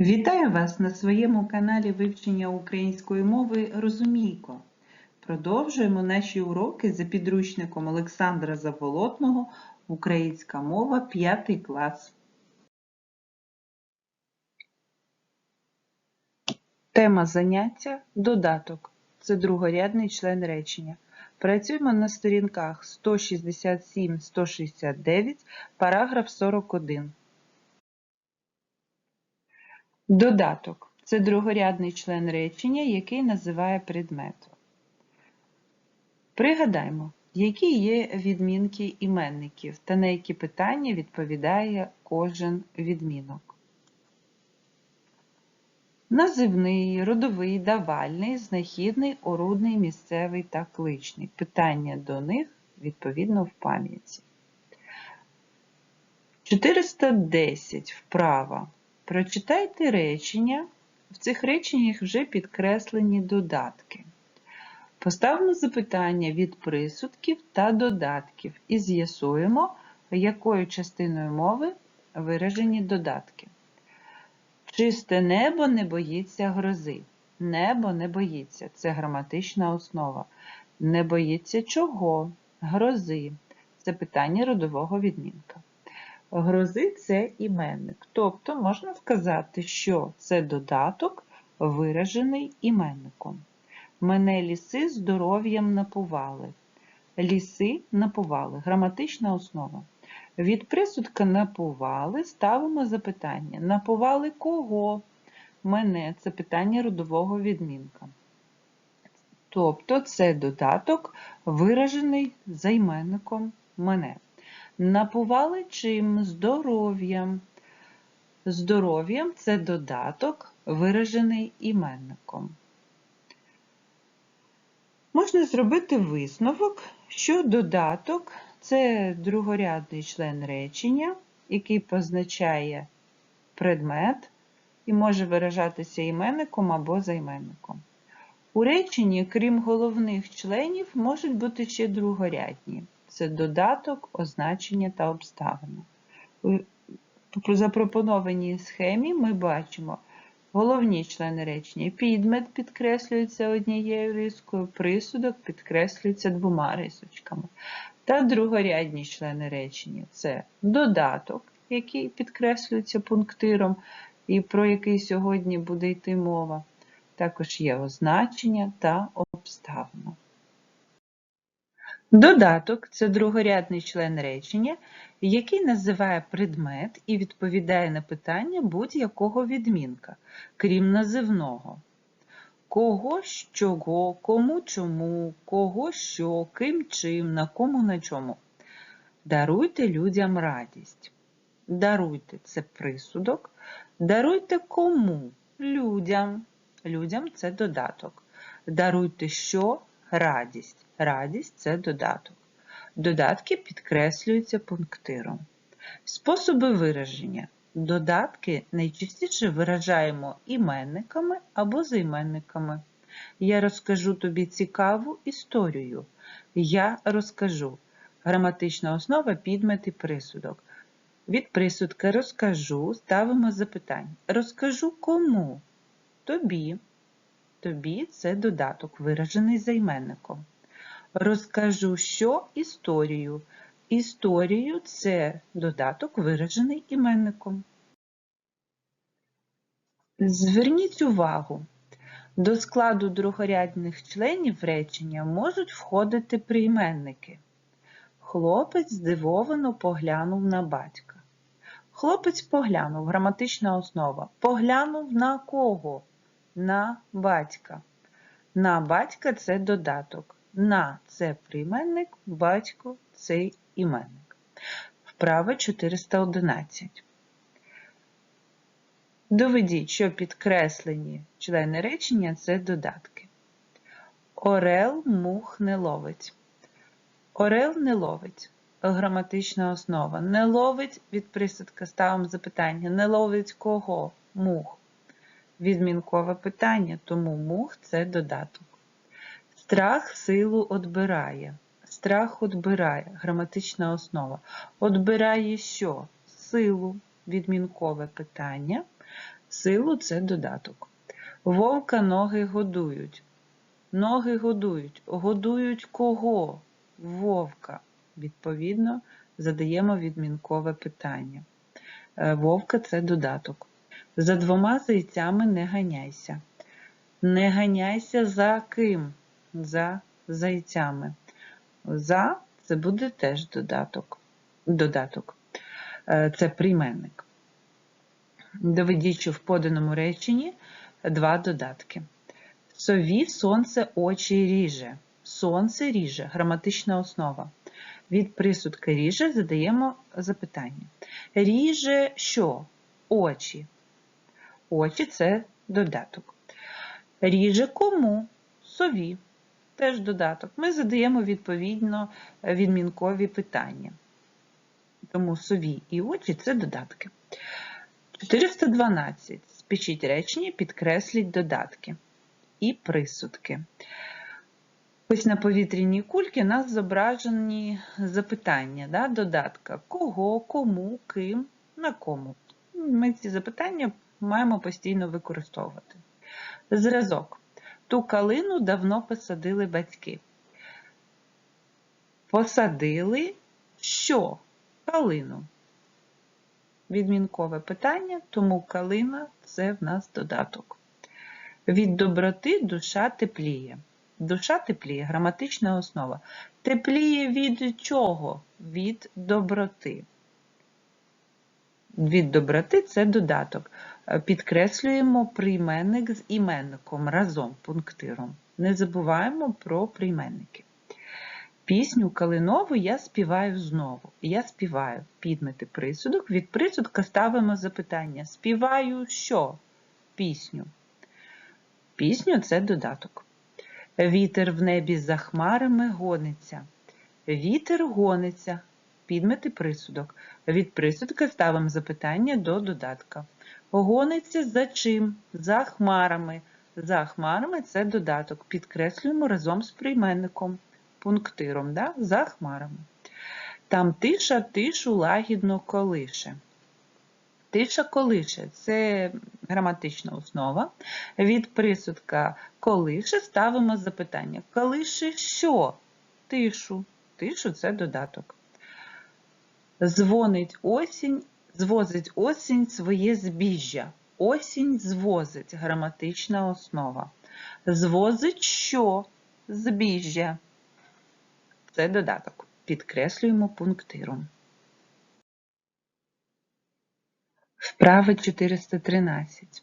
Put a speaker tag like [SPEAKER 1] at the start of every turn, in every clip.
[SPEAKER 1] Вітаю вас на своєму каналі вивчення української мови Розумійко. Продовжуємо наші уроки за підручником Олександра Заболотного Українська мова 5 клас. Тема заняття додаток. Це другорядний член речення. Працюємо на сторінках 167-169, параграф 41. Додаток це другорядний член речення, який називає предмет. Пригадаймо, які є відмінки іменників та на які питання відповідає кожен відмінок. Називний, родовий, давальний, знахідний, орудний, місцевий та кличний. Питання до них відповідно в пам'яті. 410 вправа. Прочитайте речення. В цих реченнях вже підкреслені додатки. Поставимо запитання від присудків та додатків і з'ясуємо, якою частиною мови виражені додатки. Чисте небо не боїться грози. Небо не боїться це граматична основа. Не боїться чого? Грози. Це питання родового відмінка. Грози це іменник. Тобто можна сказати, що це додаток, виражений іменником. Мене ліси здоров'ям напували. Ліси напували. Граматична основа. Від присудка напували ставимо запитання. Напували кого? Мене це питання родового відмінка. Тобто це додаток, виражений займенником мене. Напували чим? Здоров'ям. Здоров'ям це додаток, виражений іменником. Можна зробити висновок, що додаток це другорядний член речення, який позначає предмет і може виражатися іменником або займенником. У реченні, крім головних членів, можуть бути ще другорядні це додаток, означення та обставина. У запропонованій схемі ми бачимо головні члени речення. Підмет підкреслюється однією рискою, присудок підкреслюється двома рисочками. Та другорядні члени речення це додаток, який підкреслюється пунктиром, і про який сьогодні буде йти мова. Також є означення та обставина. Додаток це другорядний член речення, який називає предмет і відповідає на питання будь-якого відмінка, крім називного. Кого, з чого, кому чому, кого що, ким чим, на кому на чому. Даруйте людям радість. Даруйте це присудок. Даруйте кому? Людям. Людям це додаток. Даруйте що? Радість. Радість це додаток. Додатки підкреслюються пунктиром. Способи вираження. Додатки найчастіше виражаємо іменниками або займенниками. Я розкажу тобі цікаву історію. Я розкажу. Граматична основа підмет і присудок. Від присудка розкажу ставимо запитання. Розкажу кому? Тобі. Тобі це додаток, виражений займенником. Розкажу, що історію. Історію це додаток, виражений іменником. Зверніть увагу, до складу другорядних членів речення можуть входити прийменники. Хлопець здивовано поглянув на батька. Хлопець поглянув, граматична основа. Поглянув на кого? На батька. На батька це додаток. На це прийменник, батько це іменник. Вправа 411. Доведіть, що підкреслені члени речення це додатки. Орел мух не ловить. Орел не ловить. Граматична основа. Не ловить від присадка ставимо запитання. Не ловить кого? Мух. Відмінкове питання, тому мух це додаток. Страх силу одбирає. Страх одбирає. Граматична основа. Одбирає що? Силу. Відмінкове питання. Силу це додаток. Вовка ноги годують. Ноги годують. Годують кого? Вовка. Відповідно, задаємо відмінкове питання. Е, Вовка це додаток. За двома зайцями не ганяйся. Не ганяйся за ким? За зайцями. За це буде теж додаток. Додаток. Е, Це прийменник. Доведіть, що в поданому реченні два додатки. Сові сонце очі ріже. Сонце ріже, граматична основа. Від присудка ріже задаємо запитання. Ріже що? Очі. Очі це додаток. Ріже кому? Сові. Теж додаток. Ми задаємо відповідно відмінкові питання. Тому сові і очі це додатки. 412. Спишіть речення, підкресліть додатки і присудки. Ось на повітряній кульці у нас зображені запитання да, додатка. Кого, кому, ким, на кому. Ми ці запитання маємо постійно використовувати. Зразок. Ту калину давно посадили батьки. Посадили що? Калину. Відмінкове питання, тому калина це в нас додаток. Від доброти душа тепліє. Душа тепліє, граматична основа. Тепліє від чого? Від доброти. Від доброти це додаток. Підкреслюємо прийменник з іменником разом, пунктиром. Не забуваємо про прийменники. Пісню Калинову я співаю знову. Я співаю підмети присудок. Від присудка ставимо запитання. Співаю що? Пісню. Пісню це додаток. Вітер в небі за хмарами гониться. Вітер гониться. Підмети присудок. Від присудка ставимо запитання до додатка. Гониться за чим? За хмарами. За хмарами це додаток. Підкреслюємо разом з прийменником, пунктиром, да? за хмарами. Там тиша тишу лагідно колише. Тиша колише це граматична основа. Від присудка колише ставимо запитання. Колише що? Тишу. Тишу це додаток. Дзвонить осінь, звозить осінь своє збіжжя. Осінь звозить граматична основа. Звозить що? Збіжжя. Це додаток. Підкреслюємо пунктиром. Вправа 413.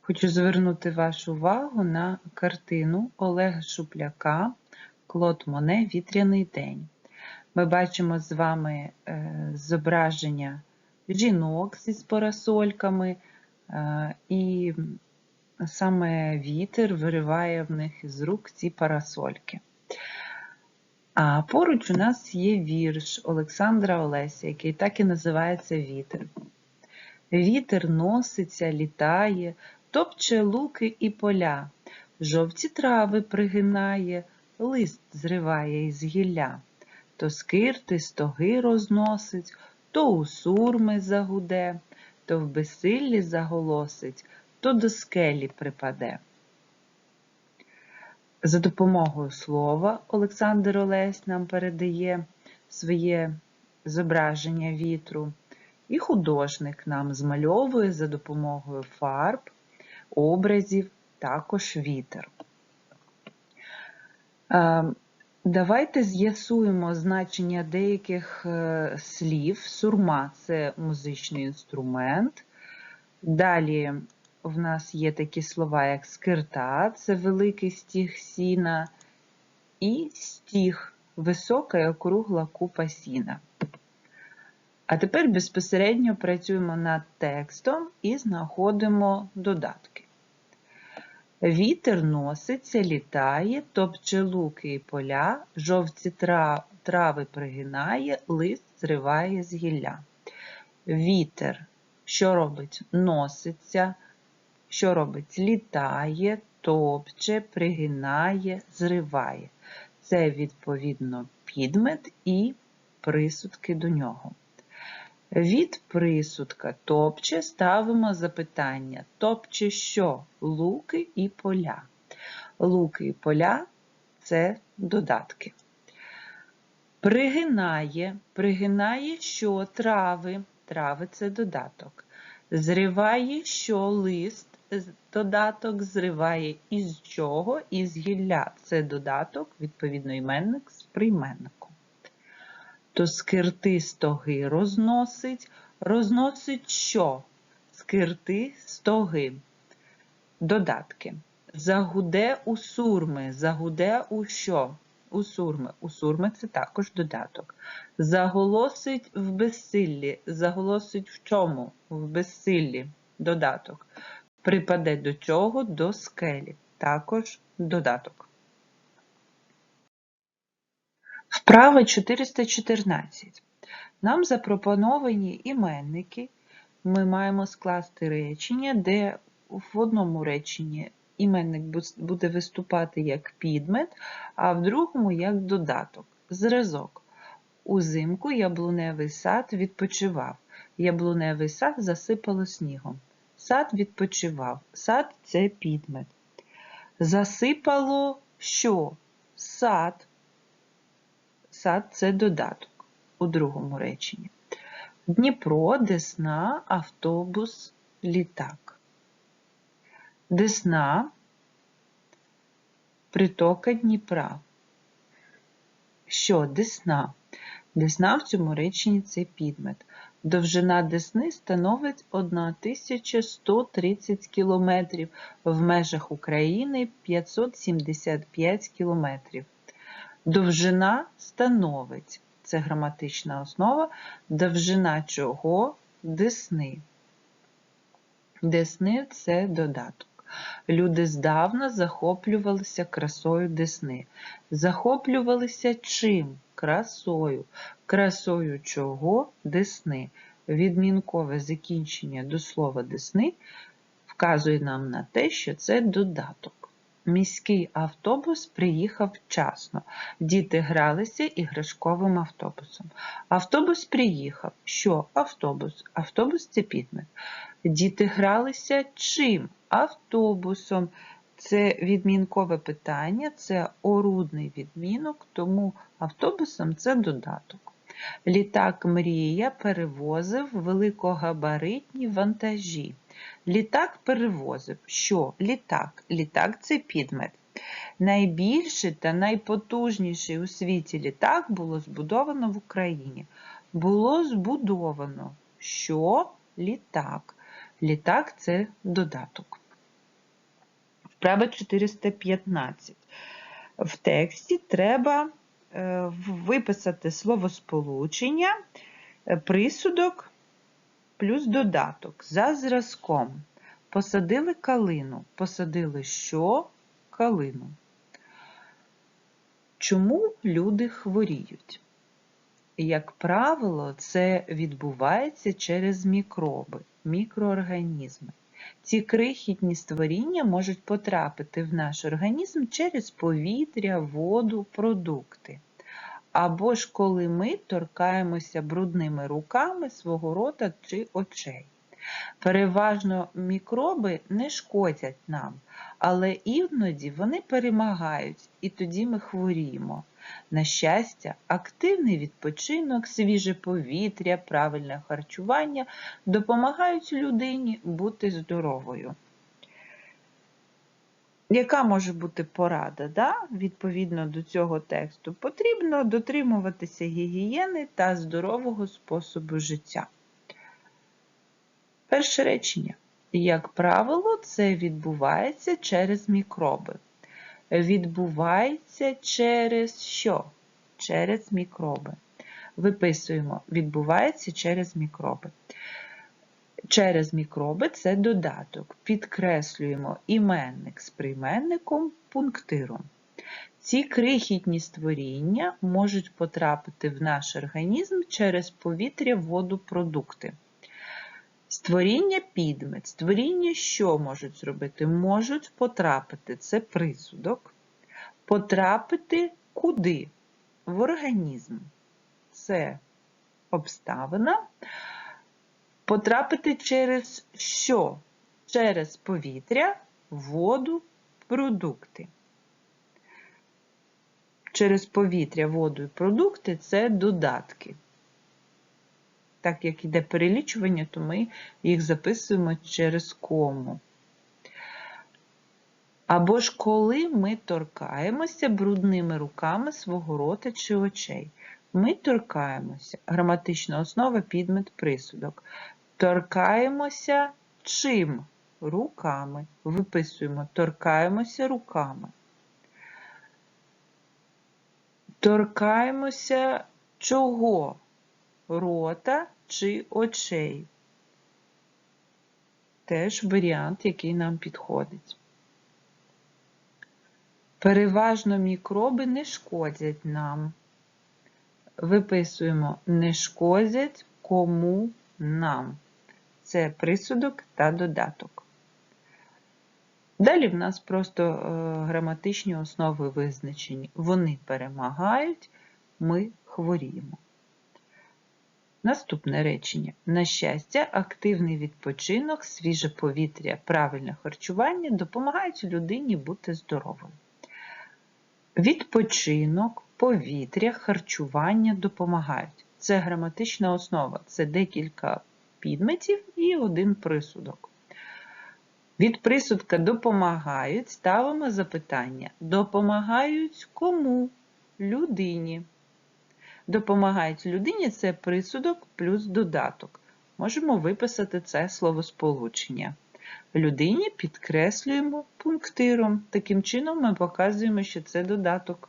[SPEAKER 1] Хочу звернути вашу увагу на картину Олега Шупляка Клод Моне Вітряний день. Ми бачимо з вами е, зображення жінок зі парасольками, е, і саме вітер вириває в них із рук ці парасольки. А поруч у нас є вірш Олександра Олеся, який так і називається Вітер. Вітер носиться, літає, топче луки і поля, жовті трави пригинає, лист зриває із гілля, то скирти стоги розносить, то у сурми загуде, то в безсиллі заголосить, то до скелі припаде. За допомогою слова Олександр Олесь нам передає своє зображення вітру. І художник нам змальовує за допомогою фарб, образів, також вітер. Давайте з'ясуємо значення деяких е, слів. Сурма це музичний інструмент. Далі в нас є такі слова, як скирта, це великий стіг сіна, і стіг висока і округла купа сіна. А тепер безпосередньо працюємо над текстом і знаходимо додатки. Вітер носиться, літає, топче луки і поля, жовті трави пригинає, лист зриває з гілля. Вітер, що робить? Носиться, що робить? Літає, топче, пригинає, зриває. Це, відповідно, підмет і присудки до нього. Від присудка топче ставимо запитання. Топче що? Луки і поля. Луки і поля це додатки. Пригинає, пригинає що трави. Трави це додаток. Зриває що лист, додаток, зриває із чого? Із гілля. Це додаток, відповідно, іменник з прийменником. То скирти стоги розносить. Розносить що? Скирти стоги. Додатки. Загуде у сурми. Загуде у що? У сурми. У сурми це також додаток. Заголосить в безсиллі. Заголосить в чому? В безсиллі. Додаток. Припаде до чого? До скелі. Також додаток. Вправа 414. Нам запропоновані іменники. Ми маємо скласти речення, де в одному реченні іменник буде виступати як підмет, а в другому як додаток. Зразок. Узимку яблуневий сад відпочивав. Яблуневий сад засипало снігом. Сад відпочивав. Сад це підмет. Засипало що? Сад. Сад це додаток у другому реченні. Дніпро, Десна, автобус, літак. Десна, притока Дніпра. Що Десна? Десна в цьому реченні це підмет. Довжина Десни становить 1130 кілометрів, в межах України 575 кілометрів. Довжина становить. Це граматична основа. Довжина чого? Десни. Десни це додаток. Люди здавна захоплювалися красою Десни. Захоплювалися чим? Красою. Красою чого? Десни. Відмінкове закінчення до слова Десни вказує нам на те, що це додаток. Міський автобус приїхав вчасно. Діти гралися іграшковим автобусом. Автобус приїхав. Що автобус? Автобус це підмет. Діти гралися чим? Автобусом. Це відмінкове питання, це орудний відмінок, тому автобусом це додаток. Літак Мрія перевозив великогабаритні вантажі. Літак перевозив. Що? Літак. Літак це підмет. Найбільший та найпотужніший у світі літак було збудовано в Україні. Було збудовано. Що? Літак. Літак це додаток. Вправа 415. В тексті треба е, виписати словосполучення, е, присудок плюс додаток за зразком. Посадили калину. Посадили що? Калину. Чому люди хворіють? Як правило, це відбувається через мікроби, мікроорганізми. Ці крихітні створіння можуть потрапити в наш організм через повітря, воду, продукти. Або ж коли ми торкаємося брудними руками свого рота чи очей. Переважно мікроби не шкодять нам, але іноді вони перемагають, і тоді ми хворіємо. На щастя, активний відпочинок, свіже повітря, правильне харчування допомагають людині бути здоровою. Яка може бути порада да? відповідно до цього тексту? Потрібно дотримуватися гігієни та здорового способу життя. Перше речення. Як правило, це відбувається через мікроби. Відбувається через що? Через мікроби. Виписуємо, відбувається через мікроби. Через мікроби це додаток. Підкреслюємо іменник з прийменником пунктиром. Ці крихітні створіння можуть потрапити в наш організм через повітря, воду, продукти. Створіння підмет. Створіння що можуть зробити? Можуть потрапити, це присудок. Потрапити куди? В організм. Це обставина. Потрапити через що? Через повітря, воду, продукти. Через повітря, воду і продукти це додатки. Так як іде перелічування, то ми їх записуємо через кому. Або ж коли ми торкаємося брудними руками свого рота чи очей. Ми торкаємося, граматична основа, підмет, присудок. Торкаємося чим? Руками. Виписуємо, торкаємося руками. Торкаємося чого? Рота чи очей. Теж варіант, який нам підходить. Переважно мікроби не шкодять нам. Виписуємо не шкодять кому нам. Це присудок та додаток. Далі в нас просто е, граматичні основи визначені. Вони перемагають, ми хворіємо. Наступне речення. На щастя, активний відпочинок, свіже повітря, правильне харчування допомагають людині бути здоровою. Відпочинок, повітря, харчування допомагають. Це граматична основа, це декілька підметів і один присудок. Від присудка допомагають ставимо запитання. Допомагають кому? Людині. Допомагають людині це присудок плюс додаток. Можемо виписати це словосполучення. Людині підкреслюємо пунктиром. Таким чином ми показуємо, що це додаток.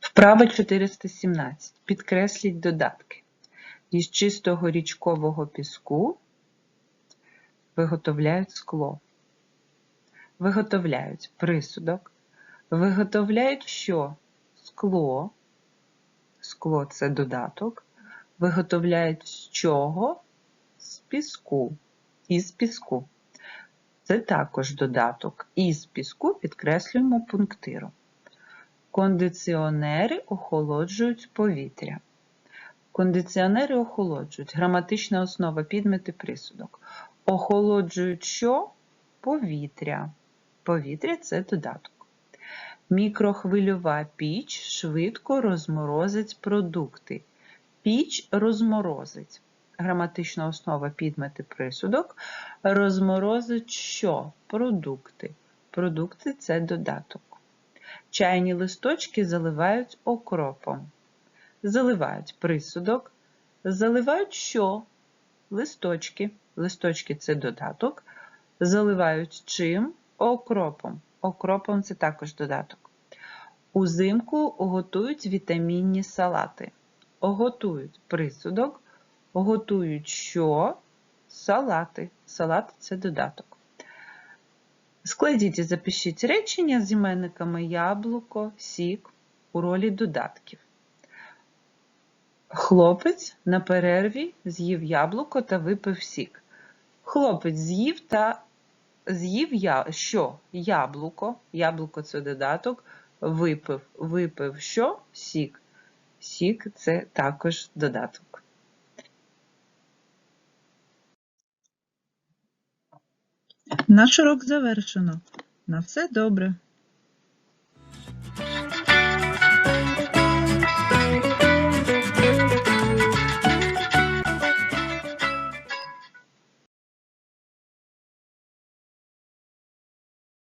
[SPEAKER 1] Вправа 417. Підкресліть додатки. Із чистого річкового піску виготовляють скло. Виготовляють присудок. Виготовляють що? Скло. Скло це додаток. Виготовляють з чого? Піску. Із піску. Це також додаток. Із піску підкреслюємо пунктиром. Кондиціонери охолоджують повітря. Кондиціонери охолоджують. Граматична основа підмети присудок. Охолоджують що? Повітря. Повітря це додаток. Мікрохвильова піч швидко розморозить продукти. Піч розморозить. Граматична основа підмети присудок. Розморозить що? Продукти. Продукти це додаток. Чайні листочки заливають окропом. Заливають присудок. Заливають що? Листочки. Листочки це додаток. Заливають чим? Окропом. Окропом це також додаток. Узимку готують вітамінні салати. Готують присудок. Готують що? Салати. Салат це додаток. Складіть і запишіть речення з іменниками яблуко, сік у ролі додатків. Хлопець на перерві з'їв яблуко та випив сік. Хлопець з'їв та з'їв я... що? Яблуко. Яблуко це додаток. Випив. Випив що? Сік. Сік це також додаток. Наш урок завершено. На все добре.